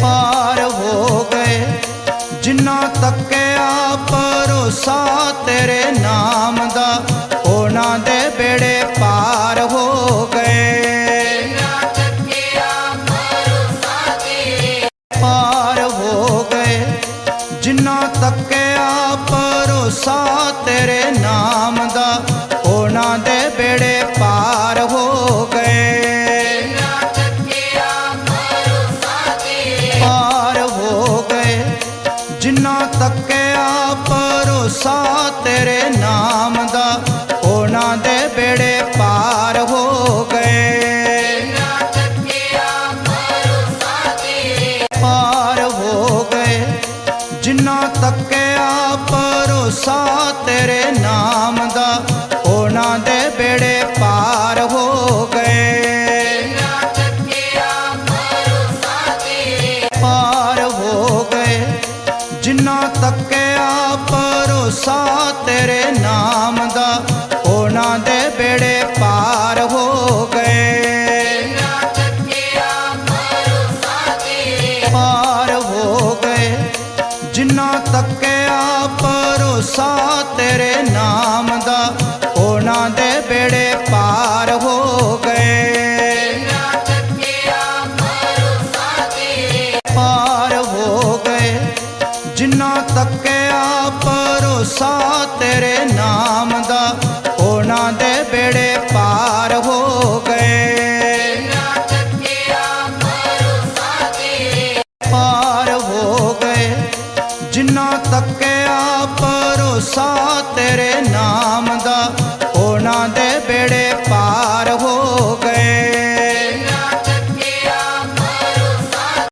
ਪਾਰ ਹੋ ਗਏ। ਜਿਨ੍ਹਾਂ ਤੱਕਿਆ ਭਰੋਸਾ ਤੇਰੇ ਨਾਮ ਦਾ, ਉਹਨਾਂ ਦੇ ਬੇੜੇ ਪਾਰ ਹੋ ਗਏ। ਪਾਰ ਹੋ ਗਏ। ਜਿਨ੍ਹਾਂ ਤੱਕਿਆ ਭਰੋਸਾ ਤੇਰੇ ਨਾਮ ਦਾ ਤੱਕਿਆ ਭਰੋਸਾ ਤੇਰੇ ਨਾਮ ਦਾ, ਉਹਨਾਂ ਦੇ ਬੇੜੇ ਪਾਰ ਹੋ ਗਏ। ਪਾਰ ਹੋ ਗਏ। ਜਿਨ੍ਹਾਂ ਤੱਕਿਆ ਭਰੋਸਾ ਤੇਰੇ ਨਾਮ ਦਾ, ਉਹਨਾਂ ਦੇ ਬੇੜੇ ਪਾਰ ਹੋ ਗਏ। ਪਾਰ ਭਰੋਸਾ ਤੇਰੇ ਨਾਮ ਦਾ, ਉਹਨਾਂ ਦੇ ਬੇੜੇ ਪਾਰ ਹੋ ਗਏ। ਪਾਰ ਹੋ ਗਏ। ਜਿਨ੍ਹਾਂ ਤੱਕਿਆ ਭਰੋਸਾ ਤੇਰੇ ਨਾਮ ਦਾ, ਉਹਨਾਂ ਦੇ ਬੇੜੇ ਪਾਰ ਹੋ ਗਏ। ਪਾਰ ਹੋ ਗਏ। ਜਿਨ੍ਹਾਂ ਤੱਕਿਆ ਮੇਰਾ ਪਰੋਸਾ ਤੇਰੇ ਨਾਮ ਦਾ, ਉਹਨਾਂ ਦੇ ਬੇੜੇ ਪਾਰ ਹੋ ਗਏ। ਪਾਰ ਹੋ ਗਏ। ਜਿਨ੍ਹਾਂ ਤੱਕਿਆ ਪਰੋਸਾ ਤੇਰੇ ਨਾਮ ਦਾ